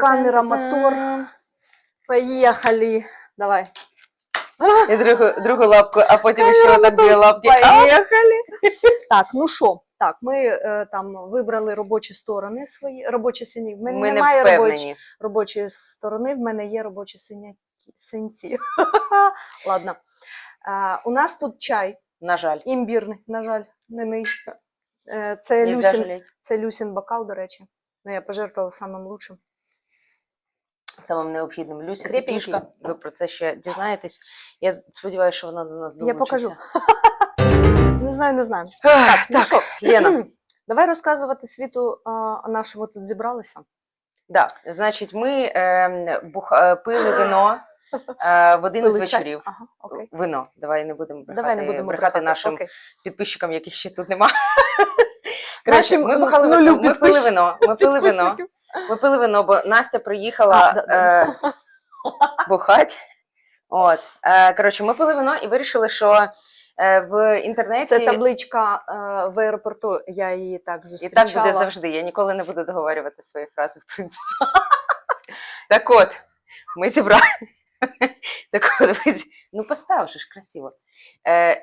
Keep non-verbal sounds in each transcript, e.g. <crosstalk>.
Камера, мотор. Поїхали. Давай. І другу, другу лапку, а потім ще отак мотор. дві лапки. Поїхали. Так, ну що? Так, ми е, там вибрали робочі сторони свої, робочі сині. В мене Ми не немає робочі, впевнені. робочої сторони, в мене є робочі синяки, синці. <laughs> Ладно. Е, у нас тут чай На жаль. імбірний, на жаль, не мій. Е, це, Нельзя Люсін, це Люсін бокал, до речі. Ну, я пожертвувала самим лучшим. Самим необхідним. Люся Крепенький. Тіпішка, ви про це ще дізнаєтесь. Я сподіваюся, що вона до нас Я покажу. <laughs> Не знаю, не знаю. Ну Так, що? Лена, Давай розказувати світу, а, нашому тут зібралися. да, значить, ми е, бух, е, пили вино е, в один із вечорів. Ага, окей. Вино. Давай не будемо брехати, Давай не будемо брехати брехати, нашим окей. підписчикам, яких ще тут нема. Коротше, ми ну, бухали нулю вино. Ми пили вино. Ми пили вино. Ми пили вино, бо Настя приїхала е, бухать. От. Е, коротше, ми пили вино і вирішили, що е, в інтернеті Це табличка е, в аеропорту, я її так і зустрічала. так буде завжди. Я ніколи не буду договорювати свої фрази, в принципі. <laughs> Так от, ми зібрали. Так от, ми зі- ну постав же ж красиво. Е,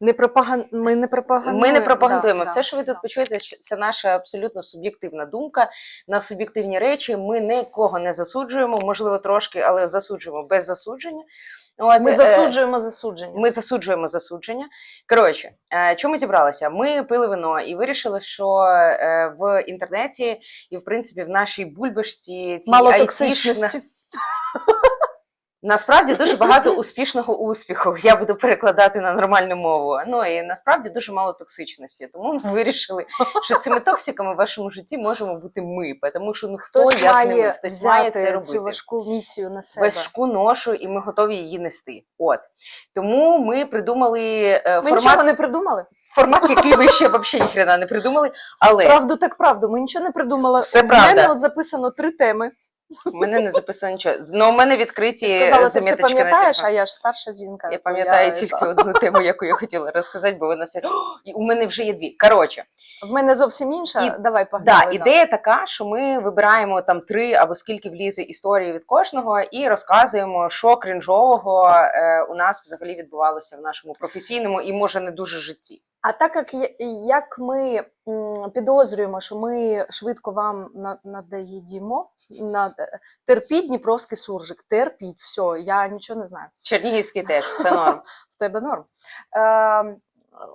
Не пропаган... Ми не пропагандуємо. Ми не пропагандуємо. Да, Все, що ви тут да. почуєте, це наша абсолютно суб'єктивна думка на суб'єктивні речі. Ми нікого не засуджуємо, можливо, трошки, але засуджуємо без засудження. От, Ми е, засуджуємо засудження. Ми засуджуємо засудження. Коротше, е, чому зібралися? Ми пили вино і вирішили, що е, в інтернеті і, в принципі, в нашій бульбашці цій Мало айтішна- токсичності. <laughs> Насправді <laughs> дуже багато успішного успіху. Я буду перекладати на нормальну мову. Ну і насправді дуже мало токсичності. Тому ми вирішили, що цими токсиками в вашому житті можемо бути ми. Тому що ну хто Хтось як не ми, хтось має це робити. цю важку місію на себе. Важку ношу, і ми готові її нести. От тому ми придумали е, Ми формат, нічого не придумали. формат, який ви ще взагалі ніхрена не придумали. Але Правду так правду. Ми нічого не придумали. Все У мене от записано три теми. В мене не записано нічого. Ну, у мене відкриті Ти сказала, ти все заміточки на пам'ятаєш, а я ж старша жінка. Я пам'ятаю тільки одну тему, яку я хотіла розказати, бо вона сьогодні. О, і у мене вже є дві. Коротше, В мене зовсім інша. І- Давай да, ідея така, що ми вибираємо там три або скільки влізе історії від кожного, і розказуємо, що крінжового е, у нас взагалі відбувалося в нашому професійному і може не дуже житті. А так як, як ми м, підозрюємо, що ми швидко вам на- на, терпіть Дніпровський суржик, терпіть, все, я нічого не знаю. Чернігівський теж все норм. <laughs> В тебе норм. Е,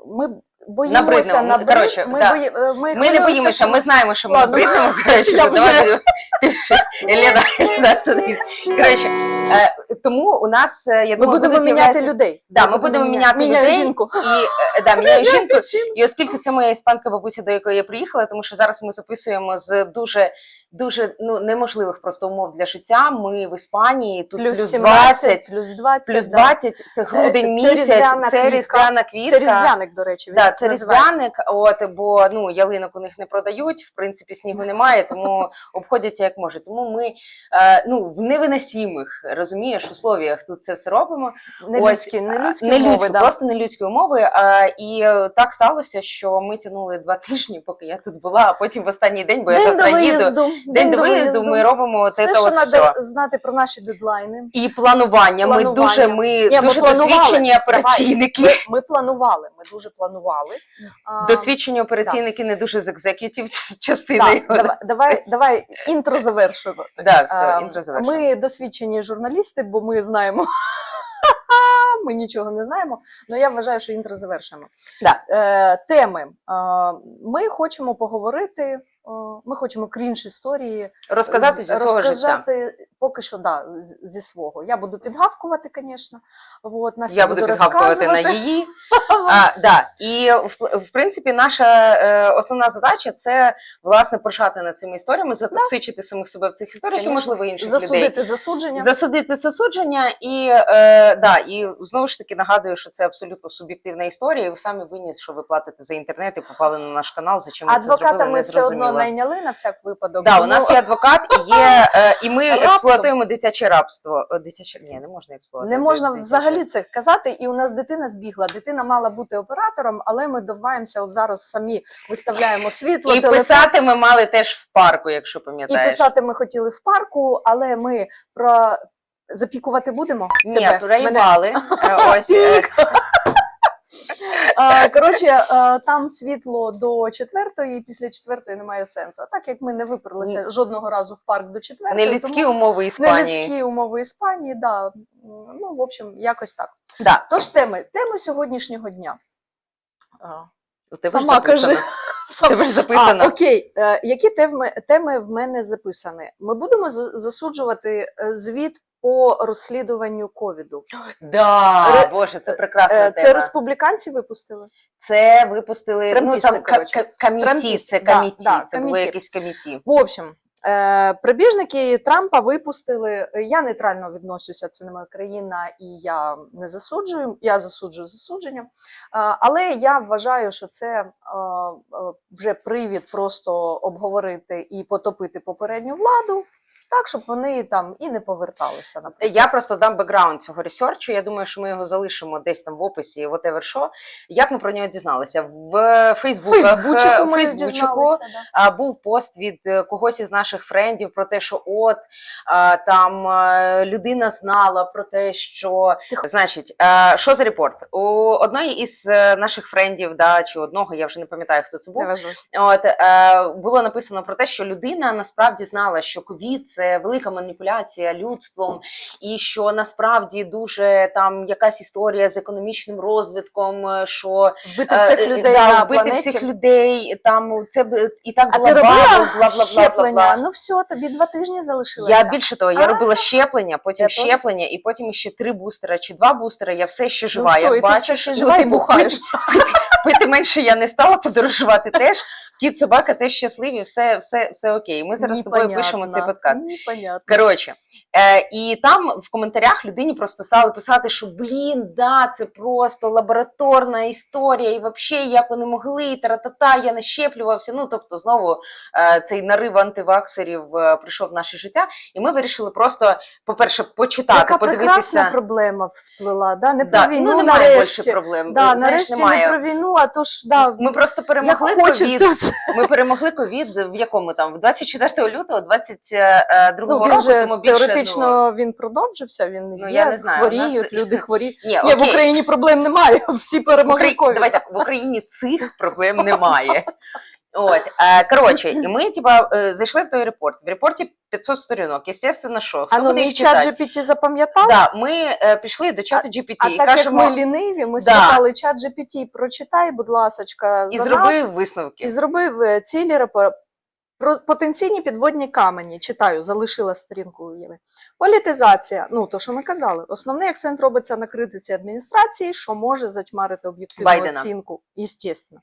ми боїмося Набриднемо. набрид- Коротше, ми, да. бої, е, ми, Ми не хвилюємося, боїмося, що ми знаємо, що ми Ладно. набриднемо. <laughs> Коротше, Я ну, давай вже. Ти <laughs> вже- Лена, Лена, остановись. Коротше, е, тому у нас, е, я ми думаю, будемо буде міняти з'являтися- людей. Да, ми будемо міняти Міняю людей. жінку. І е, да, <laughs> міняю жінку. І оскільки це моя іспанська бабуся, до якої я приїхала, тому що зараз ми записуємо з дуже дуже ну неможливих просто умов для життя. Ми в Іспанії тут Плюс, плюс 17, 20, плюс 20. плюс да. це грудень Це місяць, різдвяна це квітка. різдвяна квітка. Це різдвяник, до речі. він Да, це різдвяник, от бо ну ялинок у них не продають, в принципі, снігу немає, тому <laughs> обходяться як можуть. Тому ми е, ну в невиносимих розумієш условіях тут це все робимо. Не Ось, людські, не людські не умови, людські, да. просто не людські умови. А, і е, так сталося, що ми тягнули два <laughs> тижні, поки я тут була, а потім в останній день, бо День до завтра їду. День до виїзду ми робимо от Все, це що от треба знати про наші дедлайни. І планування. Ми Планування. дуже ми Ні, ми дуже планували. досвідчені. Ми, ми планували, ми дуже планували. А, Досвідчені операційники не дуже з екзекютів <laughs> частини. так, давай, давай, давай інтро завершуємо. Да, все, А, інтро завершено. Ми досвідчені журналісти, бо ми знаємо. <laughs> Ми нічого не знаємо, але я вважаю, що інтро завершимо. Да. Е, теми. Е, ми хочемо поговорити, ми хочемо крінж історії. Розказати зі свого життя. Поки що, да, зі свого. Я буду підгавкувати, звісно. Настя Я буду підгавкувати на її. <laughs> А, да. І в, в принципі, наша е, основна задача це власне поршати над цими історіями, затоксичити самих себе в цих історіях і, можливо, інших людей. Засудити засудження. Засудити засудження, і е, да, і знову ж таки нагадую, що це абсолютно суб'єктивна історія. І ви самі винні, що ви платите за інтернет і попали на наш канал. За чим ми це зробили, не все одно найняли на всяк випадок. Да, у нас є адвокат, і є <laughs> е, і ми експлуатуємо дитяче рабство. О, Дитяче ні, не можна експлуатувати. Не можна дитяче. взагалі це казати, і у нас дитина збігла. Дитина мала бути оператором, але ми доваємося от зараз самі виставляємо світло, І телефон. писати ми мали теж в парку, якщо І писати ми хотіли в парку, але ми про запікувати будемо. Ні, проїбали. Е, <laughs> Ось е, Коротше, е, там світло до четвертої, і після четвертої немає сенсу. А так як ми не виперлися жодного разу в парк до четвертої, нелюдські тому умови Іспанії. нелюдські умови Іспанії, да. Ну, в общем, якось так. Да. Тож теми, теми сьогоднішнього дня. У тебе Сама ж кажи. <laughs> Тебе ж записано. А, окей, е, які теми, теми в мене записані? Ми будемо засуджувати е, звіт по розслідуванню ковіду. Да, Ре- Боже, це прекрасна Е, Це тема. республіканці випустили? Це випустили ну там коротше. ка- коміті, Трампісти, це да, да, це комітет. якісь якесь коміті. В общем, прибіжники Трампа випустили. Я нейтрально відношуся, це не моя країна, і я не засуджую. Я засуджую засудження. Е, але я вважаю, що це е, е, вже привід просто обговорити і потопити попередню владу, так щоб вони там і не поверталися. Наприклад. Я просто дам бекграунд цього ресерчу. Я думаю, що ми його залишимо десь там в описі, whatever що. Як ми про нього дізналися? В Фейсбуках, Фейсбучику е, ми Фейсбучику дізналися, був пост від е, когось із наших френдів про те, що от там е, людина знала про те, що значить, е, що за репорт? У одної із е, наших френдів, да, чи одного, я вже не пам'ятаю, хто це був. От е, було написано про те, що людина насправді знала, що ковід це велика маніпуляція людством, і що насправді дуже там якась історія з економічним розвитком, е, що Вбити е, всіх е, людей да, вбити всіх людей. Там це б і так була бла бла бла бла бла. Ну все, тобі два тижні залишилося. Я більше того, я А, робила щеплення, потім я щеплення, і потім ще три бустера чи два бустера. Я все ще жива. Ну, Як і ти бачиш, все ще ну, ти і бухаєш. <laughs> пити менше я не стала подорожувати теж. Кіт, собака теж щасливі, все, все, все окей. Ми зараз з тобою пишемо цей подкаст. Коротше, е, і там в коментарях людині просто стали писати, що блін, да, це просто лабораторна історія, і взагалі як вони могли, тара-та-та, я не щеплювався. Ну тобто, знову е, цей нарив антиваксерів е, прийшов в наше життя, і ми вирішили просто, по-перше, почитати, Яка прекрасна подивитися. проблема всплила, да? не Да, війну, ну, немає нарешті. більше проблем. Да, Знаєш, нарешті немає. не про війну, а то ж, да, Ми просто як перемогли хочеться. ковід. <laughs> Ми перемогли ковід в якому там? В 24 лютого 22 Ну, року, же тому більше ну, він продовжився, він Ну, є, я не знаю, хворіють, нас- люди хворіють. Ні, Ні, в. Україні проблем немає, <laughs> всі перемогли ковід. давай так, в Україні цих проблем <laughs> немає. От, е, коротше, і ми типа е, зайшли в той репорт. В репорті 500 сторінок. Естественно, що хто А ну буде чат? GPT запам'ятав? Да, ми е, пішли до чату GPT А і так кажемо, як ми ліниві, ми Да. спитали чат GPT, прочитай, будь ласочка, і за зробив нас, висновки. і зробив е, цілі репо- про потенційні підводні камені. Читаю, залишила сторінку у Єви. Політизація. Ну то, що ми казали, основний акцент робиться на критиці адміністрації, що може затьмарити об'єктивну Байдена. оцінку. Естественно.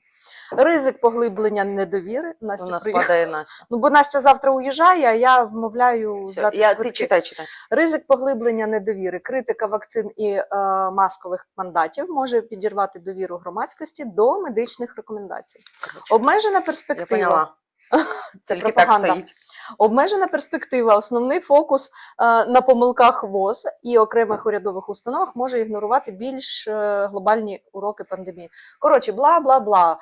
Ризик поглиблення недовіри. У Настя нас приїхала. падає Настя. Ну, бо Настя завтра уїжджає, а я вмовляю Все, здати я, ти читай, читай. Ризик поглиблення недовіри, критика вакцин і е, маскових мандатів може підірвати довіру громадськості до медичних рекомендацій. Коротше, Обмежена Я перспектива. поняла. <laughs> Тільки так стоїть. Обмежена перспектива, основний фокус е, на помилках ВОЗ і окремих урядових установах може ігнорувати більш е, глобальні уроки пандемії. Коротше, бла бла бла.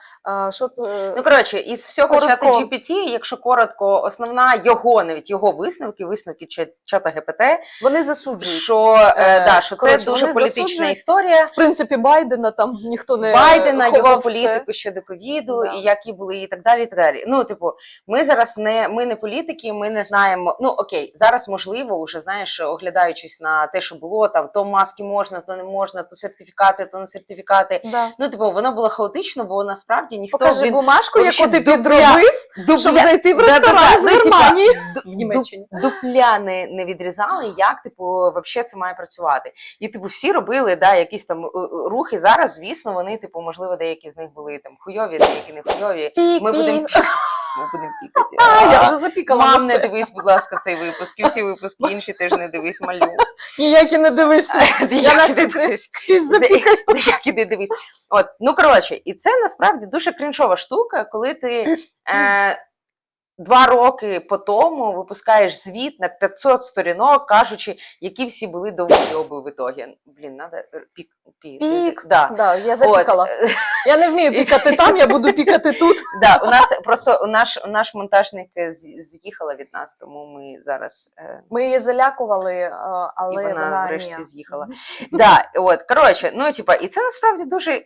Е, що Ну, коротше, із всього чата GPT, якщо коротко, основна його, навіть його висновки, висновки ча- чата ГПТ, вони засуджують. що, е, да, що це дуже політична історія. В принципі, Байдена там ніхто не Байдена, його політику щодо ковіду, Да. і які були, і так далі. І так далі. Ну, типу, ми зараз не ми не політики, ми не знаємо. Ну окей, зараз можливо, уже знаєш, оглядаючись на те, що було там, то маски можна, то не можна, то сертифікати, то не сертифікати. Да. Ну, типу, воно було хаотично, бо насправді ніхто Покажи він бумажку, яку ти підробив, дупля- щоб зайти в ну, в типа, Германії. ду- В Німеччині. Дупля не, не відрізали, як типу вообще це має працювати. І типу всі робили да, якісь там е, е, рухи. Зараз, звісно, вони, типу, можливо, деякі з них були там хуйові, деякі не хуйові. Ми будемо Ми будемо пікати. А, я вже запікала. Мам, не дивись, будь ласка, цей випуск. І всі випуски інші теж не дивись, малю. <laughs> Ніякі не дивись. <laughs> Я не дивись. Ніякі <laughs> не дивись. От, ну коротше, і це насправді дуже кріншова штука, коли ти. <clears throat> Е, два роки по тому випускаєш звіт на 500 сторінок, кажучи, які всі були довгойоби в ітогі. Блін, надо е, пік. Пік. Пік. Да. Да, я запікала. е, Я не вмію пікати там, я буду пікати тут. <laughs> да, у нас просто наш, наш монтажник е, з'їхала від нас, тому ми зараз е, Ми її залякували, е, але і вона, вона врешті з'їхала. Да, от, коротше, ну типа, і це насправді дуже.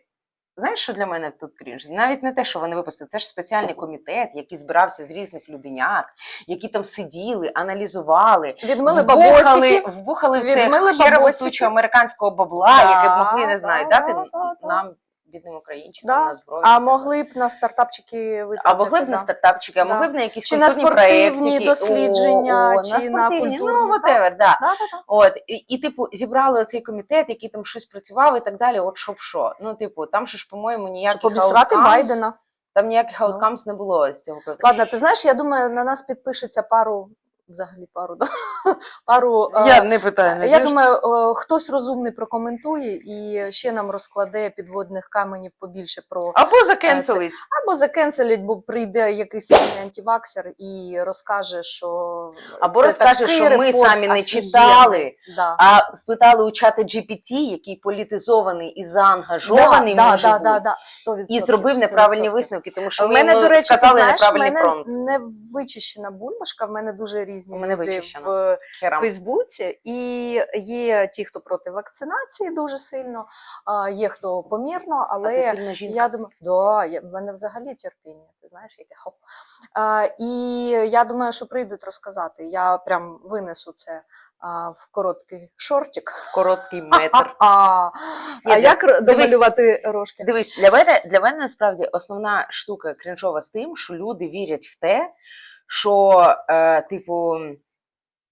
Знаєш, що для мене тут крінж? Навіть не те, що вони випустили, це ж спеціальний комітет, який збирався з різних людиняк, які там сиділи, аналізували, Відмили вбухали, вбухали в відмили це бабосики. американського бабла, яке б могли, не знаю, да, дати да, да, да. нам, бідним українчикам, Да. на зброю. А могли б на стартапчики витратити. А могли б на стартапчики, а Да. могли б на якісь Чи на культурні спортивні проєктики. дослідження, О, о, чи на на спортивні, культурні, ну, whatever, да. Да, да, да. От, і, і, типу, зібрали оцей комітет, який там щось працював і так далі, от щоб що. Ну, типу, там ж, по-моєму, ніяких Щоб обісрати Байдена. Там ніяких Ну. не було з цього. Ладно, ти знаєш, я думаю, на нас підпишеться пару, взагалі пару, да? <laughs> пару. е, Я не питаю. Я думаю, е, хтось розумний прокоментує і ще нам розкладе підводних каменів побільше про Або закенселить. або закенселять, бо прийде якийсь самий антиваксер і розкаже, що Або це розкаже, такий що ми самі не читали, Да. а спитали у чата GPT, який політизований і заангажований да, може да, бути, да, да, 100%, і зробив 100%. неправильні висновки, тому що В мене, йому до речі, сказали знаєш, неправильний промпт. не вичищена бульбашка, в мене дуже різні У мене люди в Херам. Фейсбуці, і є ті, хто проти вакцинації дуже сильно, а є хто помірно, А але ти сильна жінка. я думаю, да, я, в мене взагалі терпіння, ти знаєш, яке хоп. А, і я думаю, що прийдуть розказати. Я прям винесу це а, в короткий шортик. Короткий метр. А, а, а див- як домалювати рожки? Дивись, для мене, для мене насправді основна штука крінжова з тим, що люди вірять в те, що, е, типу,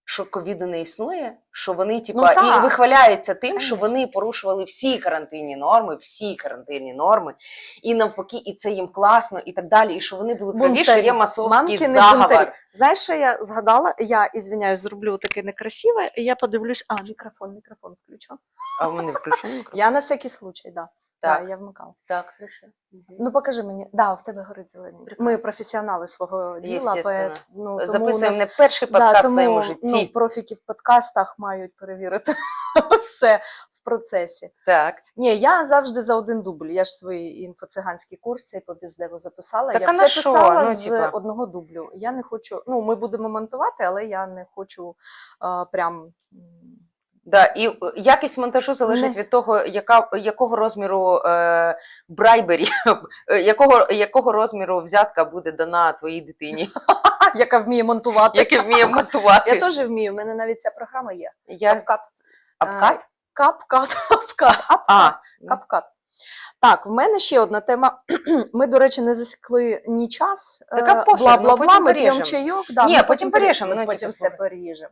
що ковіду не існує, що вони, типа, Ну так. вихваляються тим, що вони порушували всі карантинні норми, всі карантинні норми, і навпаки, і це їм класно, і так далі, і що вони були праві, що є масовський заговор. Знаєш, що я згадала? Я ізвиняюсь, зроблю таке некрасиве, і я подивлюсь. А, мікрофон, мікрофон включу. А в мене включено? Я на всякий случай, да. Так. Да, я вмикала. Так, хорошо. Ну покажи мені. Да, в тебе горить зелений. Ми професіонали свого діла, поет- ну, Записуємо нас- не перший да, подкаст в своєму житті. Ну, профіки в подкастах мають перевірити <laughs> все в процесі. Так. Ні, я завжди за один дубль. Я ж свій інфоциганський курс цей по бездеву записала. Так я все що? писала Ну, з типа. одного дублю. Я не хочу. Ну, ми будемо монтувати, але я не хочу а, прям. Да, і е, якість монтажу залежить Не. від того, яка, якого розміру е, брайбері, <laughs> е, якого, якого розміру взятка буде дана твоїй дитині, <laughs> яка вміє монтувати. Яка вміє <laughs> монтувати. Я теж вмію. У мене навіть ця програма є. Я... Капкат. Апкат? Капкат. А, Капкат. Так, в мене ще одна тема. <clears throat> Ми, до речі, не засікли ні час. Так, а Е, бла-бла-бла, ну, ми п'ємо чайок. Да, Ні, потім пере- поріжемо, ну, потім типу, все слухай. поріжемо.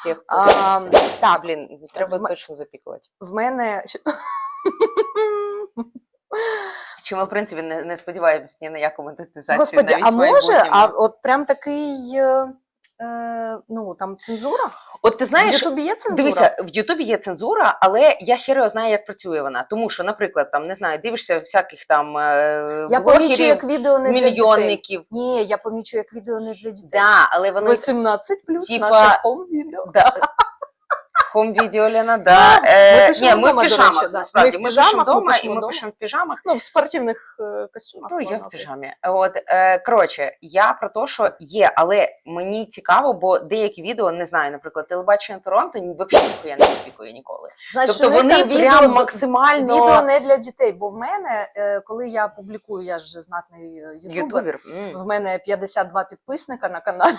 всіх А, так, Блін, треба в точно запікувати. в мене. <laughs> Чи ми, в принципі, не, не сподіваємось ні на яку монетизацію Господи, навіть а може, а от прям такий. Е, Ну, там цензура. От ти В Ютубі є цензура. Дивися, в Ютубі є цензура, але я хіро знаю, як працює вона. Тому що, наприклад, там не знаю, дивишся всяких там е, я помічу, блогерів, як відео не для дітей. мільйонників. Ні, я помічу, як відео не для дітей. Да, але вони 18 плюс Типа- наше хом відео. да. Хом відео Лена, да. Ми Е, пишемо ні, ми в вдома, до піжамах, речі, да. насправді. Ми в пишемо піжамах, ми вдома і пишемо ми вдома. пишемо в піжамах. Ну, в спортивних е, костюмах. Ну, я вона в піжамі. От, е, коротше, я про те, що є, але мені цікаво, бо деякі відео, не знаю, наприклад, телебачення Торонто взагалі ніхуя не запікує ніколи. Значить, Тобто вони відео прям максимально Відео не для дітей, бо в мене, е, коли я публікую, я ж знатний е, ютубер, ютубер. М, в мене 52 підписника на каналі,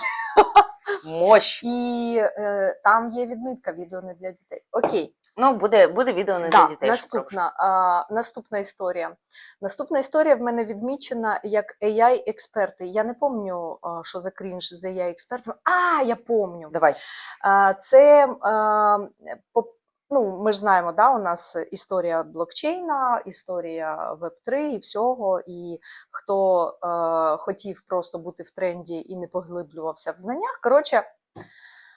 Мощ. і е, там є відмітка відео не для дітей. Окей, Ну, буде, буде відео не да, для дітей. наступна, а, наступна історія. Наступна історія в мене відмічена як AI-експерти. Я не пам'ятаю, що за крінж з AI-експертами. А, я пам'ятаю. Давай. А, Це а, по- ну, ми ж знаємо, да, у нас історія блокчейна, історія Web3 і всього. І хто е, хотів просто бути в тренді і не поглиблювався в знаннях. Коротше,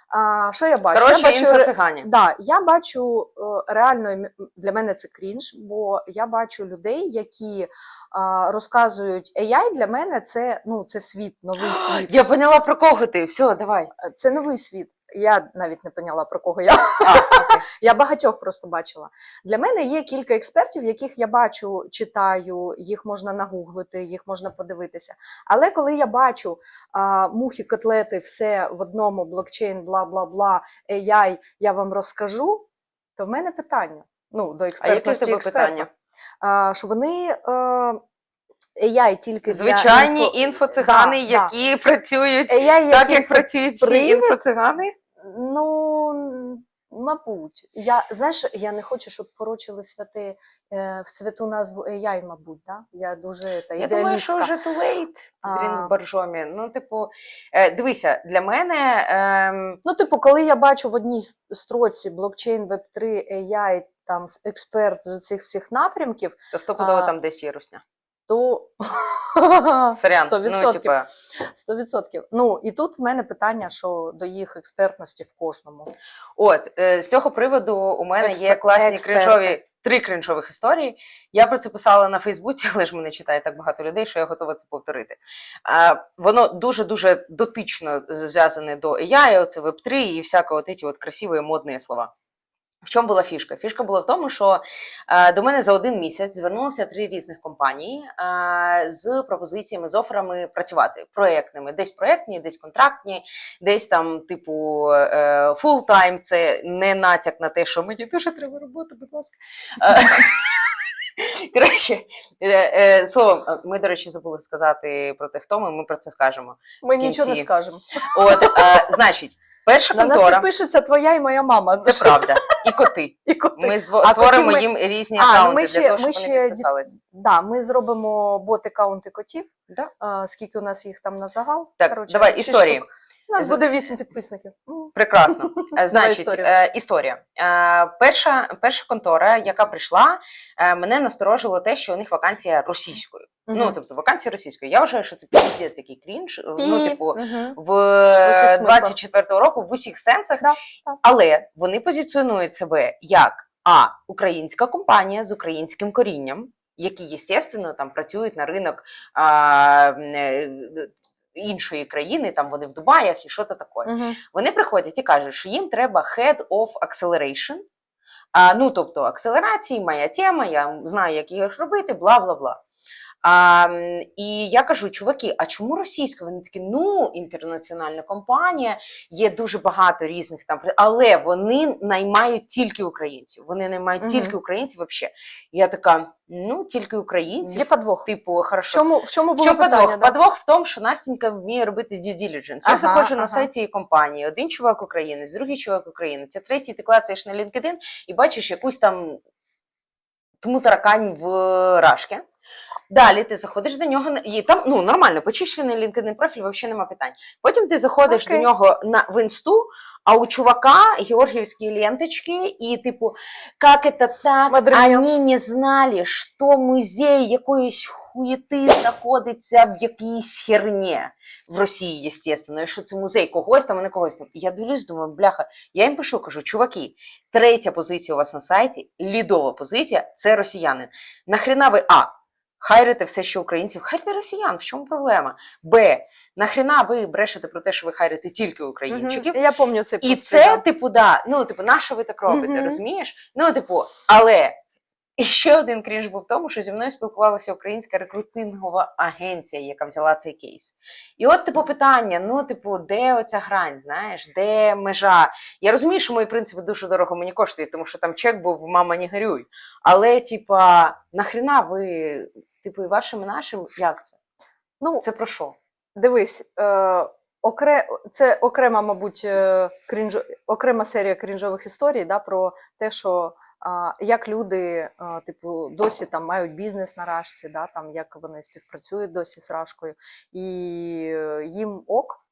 А, що я бачу? Коротше, я бачу інфо-цигані. Да, я бачу е, реально для мене це крінж, бо я бачу людей, які а, розказують AI, для мене це ну це світ, новий <gasps> світ. Я поняла про кого ти. Все, давай. Це новий світ. Я навіть не поняла про кого я. А, <laughs> окей. Я багатьох просто бачила. Для мене є кілька експертів, яких я бачу, читаю, їх можна нагуглити, їх можна подивитися. Але коли я бачу а, мухи, котлети, все в одному блокчейн, бла бла бла, AI, я вам розкажу, то в мене питання. Ну, до А яке експертності експерта. питання? А, що вони е, AI тільки Звичайні інфо... інфоцигани, Да, да. які працюють AI, так, як працюють всі інфоцигани. Ну, мабуть. Я, знаєш, я не хочу, щоб порочили святи, е, в святу назву AI, мабуть, да? Я дуже та, Я думаю, що вже too late, А. Боржомі. Ну, типу, е, дивися, для мене ем, Ну, типу, коли я бачу в одній строці блокчейн, Web3, AI, там експерт з цих всіх напрямків, то стопудово А. там десь є русня. То Сорян, 100%. ну, 100%. Ну, і тут в мене питання, що до їх експертності в кожному. От е, з цього приводу у мене є класні експерти. кринжові три кринжових історії. Я про це писала на Фейсбуці, <laughs> але ж мене читає так багато людей, що я готова це повторити. А, воно дуже дуже дотично зв'язане до AI, оце Web3 і всяко от ці от красиві модні слова. В чому була фішка? Фішка була в тому, що е, до мене за один місяць звернулося три різних компанії е, з пропозиціями, з оферами працювати проєктними. Десь проєктні, десь контрактні, десь там, типу, е, full-time, це не натяк на те, що мені дуже треба роботи, будь ласка. Е, <laughs> Коротше, е, е, словом, е, ми, до речі, забули сказати про те, хто ми, ми про це скажемо. Ми нічого не скажемо. От, е, значить, перша На нас контора, підпишеться твоя і моя мама. це правда, і коти. <laughs> І коти. Ми А створимо ми- їм різні А, ну, аккаунти ми для того, ми щоб ще вони підписались. Да, ми зробимо бот-аккаунти котів. Да. А, скільки у нас їх там на загал? Так, Коротше, давай, історії. штук. У нас буде вісім підписників. Прекрасно. <laughs> Е, Значить, е, історія. Е, перша, перша контора, яка прийшла, е, мене насторожило те, що у них вакансія російською. Ну, тобто вакансія російською. Я вважаю, що це піздець, який крінж. Ну, типу, в 24-го року в усіх сенсах, Да, але вони позиціонують себе як а українська компанія з українським корінням, які, звісно, там працюють на ринок а, е, іншої країни, там вони в Дубаях і що то таке. Вони приходять і кажуть, що їм треба head of acceleration. А, ну, тобто, акселерації, моя тема, я знаю, як їх робити, бла бла бла. А, і я кажу, чуваки, а чому російська? Вони такі, ну, інтернаціональна компанія, є дуже багато різних там, але вони наймають тільки українців. Вони наймають Мгм. тільки українців взагалі. Я така, ну, тільки українців. Є подвох. Типу, В хорошо. чому, в чому було чому питання? подвох? да? Подвох в тому, що Настенька вміє робити due diligence. Я Ага, заходжу на ага. сайт цієї компанії, один чувак українець, другий чувак українець, а третій ти клацаєш на LinkedIn і бачиш якусь там тому таракань в рашки. Далі ти заходиш до нього і там ну нормально, почищений LinkedIn профіль, взагалі нема питань. Потім ти заходиш Окей. до нього на в інсту, а у чувака георгіївські ленточки, і типу, як это так, вони не знали, що музей якоїсь хуєти знаходиться в якійсь херні в Росії, естественно, і що це музей когось там, а не когось там. І я дивлюсь, думаю, бляха, я їм пишу, кажу, чуваки, третя позиція у вас на сайті, лідова позиція це росіянин. Нахрена ви А. Хайрите все, що українців, хайрите росіян, в чому проблема? Б. Нахрена ви брешете про те, що ви хайрите тільки українчиків? Я пам'ятаю цей І це, типу, да, ну, типу, на що ви так робите, розумієш? Ну, типу, але і ще один крінж був в тому, що зі мною спілкувалася українська рекрутингова агенція, яка взяла цей кейс. І от, типу, питання: ну, типу, де оця грань, знаєш, де межа? Я розумію, що мої принципи дуже дорого мені коштують, тому що там чек був мама не горюй. Але, типа, нахрена ви, типу, і вашим, і нашим, як це? Ну, Це про що? Дивись, е, окре... це окрема, мабуть, е, крінж... окрема серія крінжових історій да, про те, що е, як люди, е, типу, досі там мають бізнес на рашці, да, там, як вони співпрацюють досі з рашкою, і е, їм ок.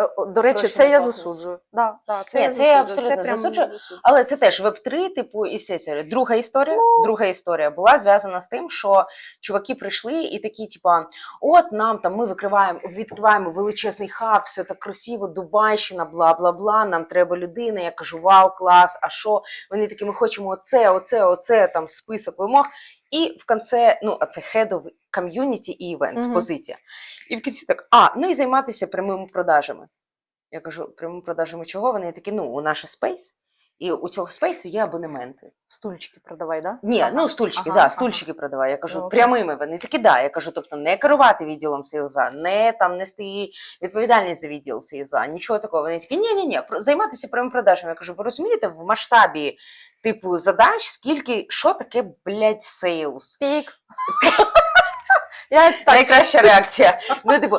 Е, До речі, це я засуджую. Да, да, це Ні, я це я засуджую. абсолютно прям засуджую. засуджую. Але це теж веб 3 типу, і все історія. Друга історія. Друга історія була зв'язана з тим, що чуваки прийшли і такі, типа, от нам там ми викриваємо, відкриваємо величезний хаб, все так красиво, Дубайщина, бла бла бла. Нам треба людина. Я кажу, вау, клас. А що? Вони такі, ми хочемо оце, оце, оце там список вимог. І в кінці, ну, а це head of community і events, Мгм. позиція. І в кінці так, а, ну і займатися прямими продажами. Я кажу, прямими продажами чого? Вони такі, ну, у наше спейс, і у цього спейсу є абонементи. Стульчики продавай, да? Ні, Ага. ну стульчики, Ага, да, ага. стульчики продавай. Я кажу, Ну, прямими вони такі, да. Я кажу, тобто не керувати відділом СІЛЗА, не там нести відповідальність за відділ СІЛЗА, нічого такого. Вони такі, ні, ні, ні, займатися прямим продажами. Я кажу, ви розумієте, в масштабі типу задач, скільки що таке, блядь, сейлс? Пік. Найкраща реакція. Ну, типу,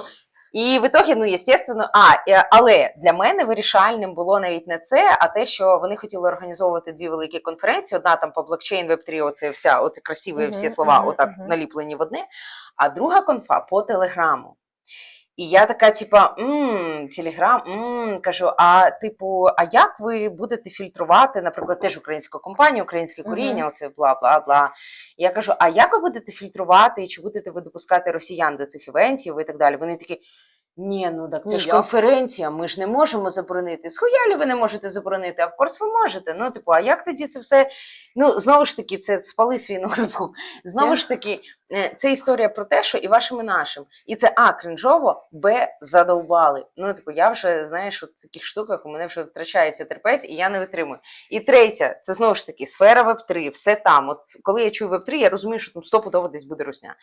і в ітогі, ну, естественно, а, але для мене вирішальним було навіть не це, а те, що вони хотіли організовувати дві великі конференції. Одна там по блокчейн, веб 3 оце вся, оце красиві всі слова, отак наліплені в одне, а друга конфа по телеграму. І я така, типа, мм, телеграм, мм, кажу, а типу, а як ви будете фільтрувати, наприклад, теж українську компанію, українське коріння, оце бла бла бла. Я кажу, а як ви будете фільтрувати, і чи будете ви допускати росіян до цих івентів і так далі? Вони такі. Ні, ну так це ж Ніяк. конференція, ми ж не можемо заборонити. Схуялі ви не можете заборонити, а в курс ви можете. Ну, типу, а як тоді це все? Ну, знову ж таки, це спали свій ноутбук. <laughs> Знову ж таки, е, це історія про те, що і вашим, і нашим. І це А, кринжово, Б, задовбали. Ну, типу, я вже, знаєш, от в таких штуках у мене вже втрачається терпець, і я не витримую. І третє, це знову ж таки сфера Веб3, все там. От коли я чую Веб3, я розумію, що там стопудово десь буде русня.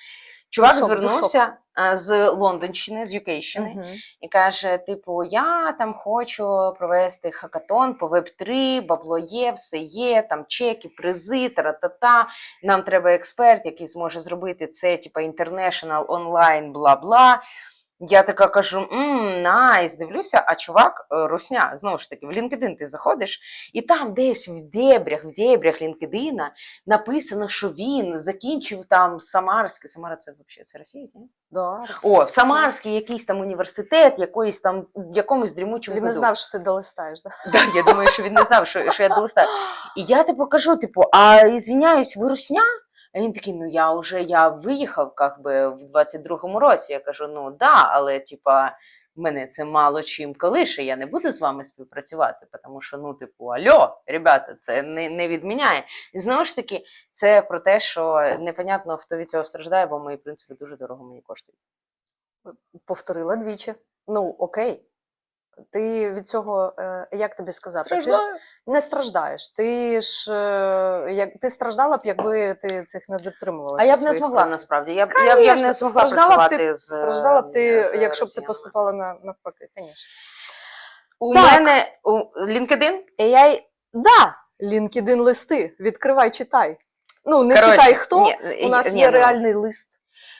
Чувак шок, звернувся е, з Лондонщини, з Юкейщини, Мгм. і каже: типу, я там хочу провести хакатон по Веб3, бабло є, все є, там чеки, призи, та-та-та. Нам треба експерт, який зможе зробити це, типу, інтернешнл онлайн, бла-бла. Я така кажу, мм, найс, дивлюся, а чувак е, русня, знову ж таки, в LinkedIn ти заходиш, і там десь в дебрях, в дебрях LinkedIn написано, що він закінчив там Самарське, Самара це взагалі це Росія, ні? Да, О, Самарський якийсь там університет, якоїсь там в якомусь дрімучому Він не году. знав, що ти долистаєш, да? Да, я думаю, що він не знав, що, що я долистаю. І я типу кажу: типу, а ізвиняюсь, ви русня? А він такий, ну я вже я виїхав как би, в 22-му році. Я кажу, ну да, але типа. Мене це мало чим колише, я не буду з вами співпрацювати, тому що, ну, типу, альо, ребята, це не, не відміняє. І знову ж таки, це про те, що непонятно, хто від цього страждає, бо мої принципи дуже дорого мені коштують. Повторила двічі. Ну, окей. Ти від цього, е, як тобі сказати, ти не страждаєш. Ти ж е, як ти страждала б, якби ти цих не дотримувалася. А я б не змогла принципів. насправді. Я б я, я б не змогла страждала працювати ти, з страждала б ти, з якщо б ти поступала на навпаки, звісно. У Так. мене у LinkedIn AI, да, LinkedIn листи. Відкривай, читай. Ну, не Коротше, читай хто. ні, у нас ні, є ну, реальний лист.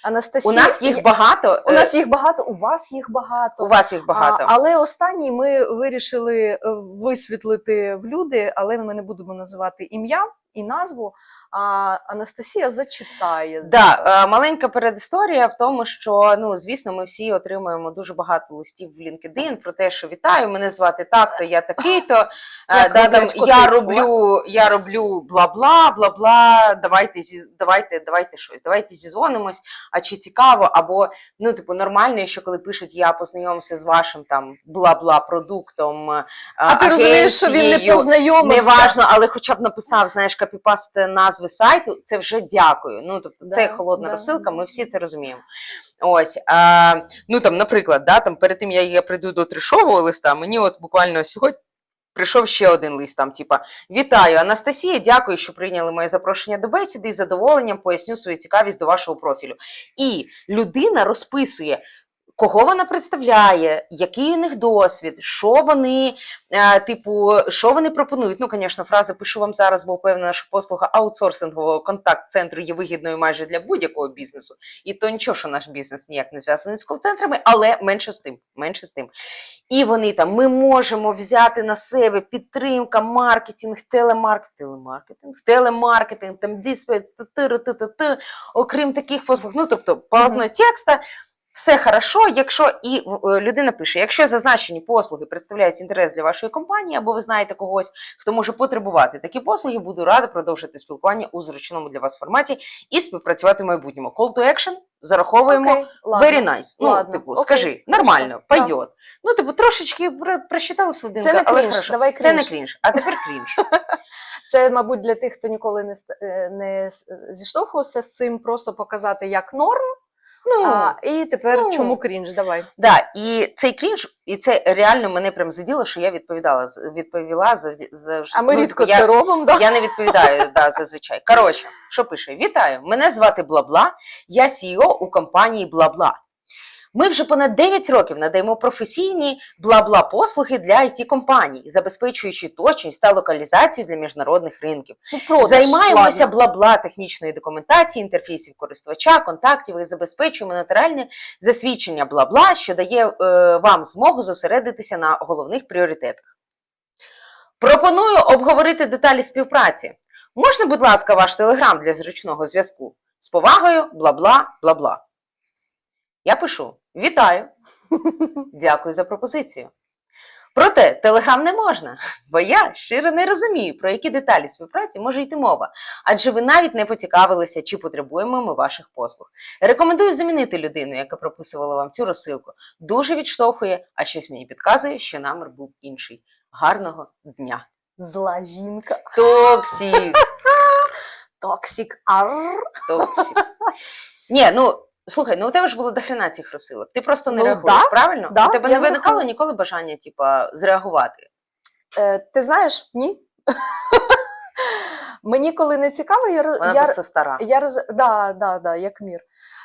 Анастасія. У нас їх багато. У е, нас їх багато, у вас їх багато. у вас їх багато. А, але останній ми вирішили е, висвітлити в люди, але ми не будемо називати ім'я і назву. А Анастасія зачитає. Да, е, маленька передісторія в тому, що ну звісно, ми всі отримуємо дуже багато листів в LinkedIn про те, що вітаю, мене звати так-то, я такий-то. е, да, там, я роблю, я роблю бла-бла, бла-бла. Давайте зі давайте, давайте щось, давайте зізвонимось. А чи цікаво, або ну, типу, нормально, що коли пишуть, я познайомився з вашим там бла-бла продуктом. е, А ти розумієш, що він не познайомився. Неважно, але хоча б написав, знаєш, копіпаст назви сайту, це вже дякую. Ну, тобто, це Да, холодна да. розсилка, ми всі це розуміємо. Ось, а, ну там, наприклад, да, там, перед тим як я прийду до трешового листа, мені от буквально сьогодні. Прийшов ще один лист, там, типа, вітаю, Анастасія, дякую, що прийняли моє запрошення до бесіди і задоволенням поясню свою цікавість до вашого профілю. І людина розписує, кого вона представляє, який у них досвід, що вони, е, типу, що вони пропонують. Ну, звісно, фраза пишу вам зараз, бо впевнена, що послуга аутсорсингового контакт-центру є вигідною майже для будь-якого бізнесу. І то нічого, що наш бізнес ніяк не зв'язаний з кол-центрами, але менше з тим, менше з тим. І вони там, ми можемо взяти на себе підтримка, маркетинг, телемаркетинг, телемаркетинг, телемаркетинг, там диспетч, окрім таких послуг. Ну, тобто, полотно текста, Все хорошо, якщо і е, людина пише, якщо зазначені послуги представляють інтерес для вашої компанії, або ви знаєте когось, хто може потребувати такі послуги, буду рада продовжити спілкування у зручному для вас форматі і співпрацювати в майбутньому. Call to action зараховуємо. Ладно. Very nice. Ну, типу, окей, скажи, нормально, да. пойдет. Ну, типу, трошечки про- просчитали слудинка, Це не але крінж, хорошо. давай Це не крінж. крінж, а тепер крінж. <laughs> Це, мабуть, для тих, хто ніколи не, е, не зіштовхувався з цим, просто показати як норм. Ну, А, і тепер ну. чому крінж? Давай. Да, і цей крінж, і це реально мене прям заділо, що я відповідала відповіла за, за А ми ну, рідко я, це робимо, да? Я не відповідаю да, зазвичай. Коротше, що пише? Вітаю! Мене звати Бла-Бла, я CEO у компанії Бла-Бла. Ми вже понад 9 років надаємо професійні бла-бла послуги для it компаній, забезпечуючи точність та локалізацію для міжнародних ринків. Ну, продаж, Займаємося бла-бла технічної документації, інтерфейсів користувача, контактів і забезпечуємо нотаріальне засвідчення бла-бла, що дає е, вам змогу зосередитися на головних пріоритетах. Пропоную обговорити деталі співпраці. Можна, будь ласка, ваш телеграм для зручного зв'язку? З повагою, бла-бла, бла-бла. Я пишу: Вітаю! <laughs> Дякую за пропозицію. Проте телеграм не можна, бо я щиро не розумію, про які деталі співпраці може йти мова, адже ви навіть не поцікавилися, чи потребуємо ми ваших послуг. Рекомендую замінити людину, яка прописувала вам цю розсилку. Дуже відштовхує, а щось мені підказує, що намір був інший. Гарного дня. Зла жінка. Токсік, <laughs> Токсік. Токсік. Ні, ну слухай, ну у тебе ж було дохрена цих розсилок. Ти просто не Ну, реагуєш, да, правильно? да, у тебе не виникало рахую. ніколи бажання, типа, зреагувати. Е, ти знаєш, ні? <laughs> Мені коли не цікаво, я, Вона я, просто стара. Я роз... да, да, да, як мір.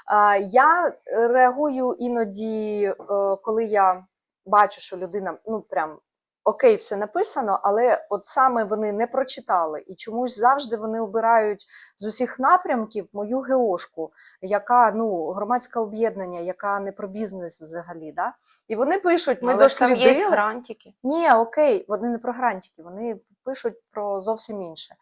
А, я реагую іноді, е, коли я бачу, що людина, ну прям окей, все написано, але от саме вони не прочитали. І чомусь завжди вони обирають з усіх напрямків мою геошку, яка ну громадське об'єднання, яка не про бізнес взагалі. Да? І вони пишуть, ми Але дослідили. там є грантики. Ні, окей, вони не про грантики, вони пишуть про зовсім інше.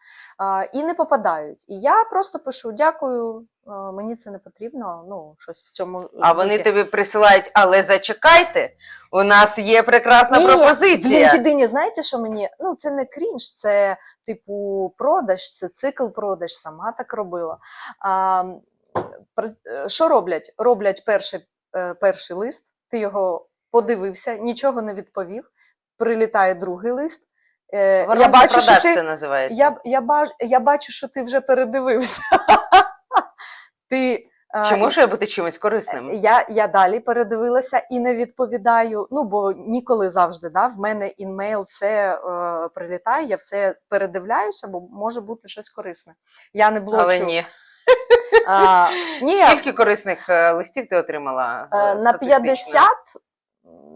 І не попадають. І я просто пишу: дякую, мені це не потрібно. Ну, щось в цьому. А вони тобі присилають, але зачекайте, у нас є прекрасна Ні-ні, пропозиція. LinkedIn, знаєте, що мені? Ну, це не крінж, це типу продаж, це цикл продаж, сама так робила. А, е, що роблять? Роблять перший, е, перший лист, ти його подивився, нічого не відповів. Прилітає другий лист. Е, я бачу, що продаж ти, це називається. я, я, бач, я бачу, що ти вже передивився. <laughs> ти, е, Чи можу я бути чимось корисним? я, я далі передивилася і не відповідаю. Ну, бо ніколи завжди, да, в мене інмейл все е, прилітає, я все передивляюся, бо може бути щось корисне. Я не блочу. Але ні. <laughs> А, ні, Скільки корисних е, листів ти отримала? е, е, на 50,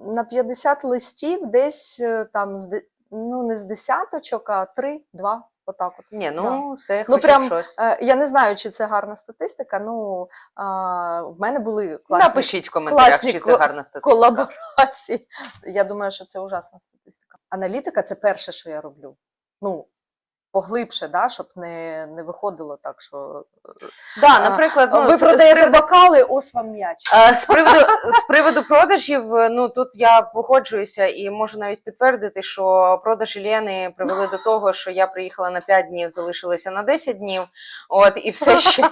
на 50 листів десь е, там ну, не з десяточок, а 3, 2, отак от. Ні, Да. ну це Ну, прям, щось. Е, Я не знаю, чи це гарна статистика. Ну е, в мене були класні Напишіть в коментарях, класні чи це гарна статистика. колаборації. Я думаю, що це ужасна статистика. Аналітика це перше, що я роблю. Ну, поглибше, да, щоб не, не виходило так, що Да, наприклад, ну, ви продаєте приводу- бокали, ось вам м'яч. Е, З приводу, з приводу продажів, е, ну тут я погоджуюся і можу навіть підтвердити, що продажі Лени привели до того, що я приїхала на 5 днів, залишилася на 10 днів. От і все ще,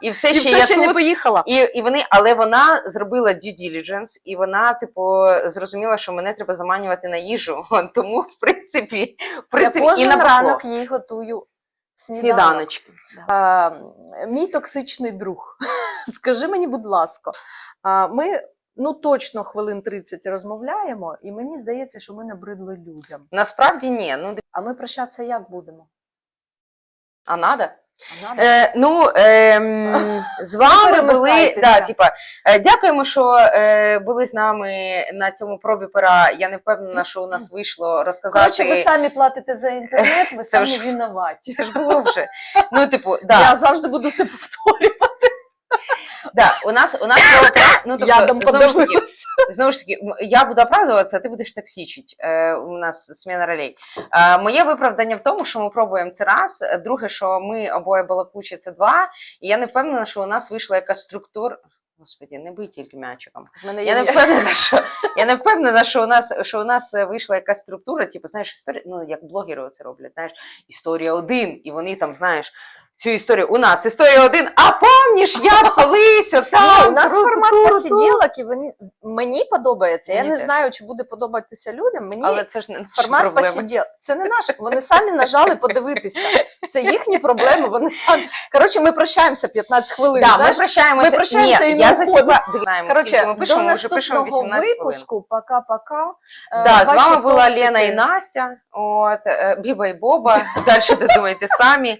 і все І ще все я ще не поїхала. І, і вони, але вона зробила due diligence, і вона, типу, зрозуміла, що мене треба заманювати на їжу. Тому, в принципі, в принципі я і на ранок ранок їй готую сніданок. сніданочки. А, мій токсичний друг. <laughs> Скажи мені, будь ласка, а, ми ну точно хвилин 30 розмовляємо, і мені здається, що ми набридли людям. Насправді ні. Ну А ми прощатися як будемо? а надо? Е, ну, е, <laughs> з вами були. Да, типа, е, дякуємо, що е, були з нами на цьому пробі пера. Я не впевнена, що у нас вийшло розказати. Коротше, ви самі платите за інтернет, ви <laughs> самі ж- винуваті. Це ж було вже. Ну, типу, <laughs> да, Я завжди буду це повторювати. Да, у нас у нас пробі пера, ну, Я дам тобто, знову ж таки. Знову ж таки, я буду оправдуватися, а ти будеш токсичить. Е, у нас сміна ролей. Е, моє виправдання в тому, що ми пробуємо це раз. Друге, що ми обоє балакучі, це два. І я не впевнена, що у нас вийшла якась структура. Господі, не бий тільки м'ячиком. Я не впевнена, що я не впевнена, що у нас що у нас вийшла якась структура, типу, знаєш, історія, ну як блогери це роблять, знаєш, історія один, і вони там, знаєш, цю історію у нас історія один, а помніш, як колись <laughs> Ні, отам. у нас формат посиділок, і вони мені подобається. Я не теж. знаю, чи буде подобатися людям. Мені Але це ж не формат посиділок. Це не наш. Вони самі нажали подивитися. Це їхні проблеми. Вони самі. Коротше, ми прощаємося 15 хвилин. Да, ми прощаємося. ми прощаємося Ні, і я не за себе знаємо, Коротше, ми пишемо, ми вже пишемо наступного 18 випуску. Пока-пока. Е, Да, з вами була. Лена і Настя. От, е, Біба і Боба. Далі додумайте самі.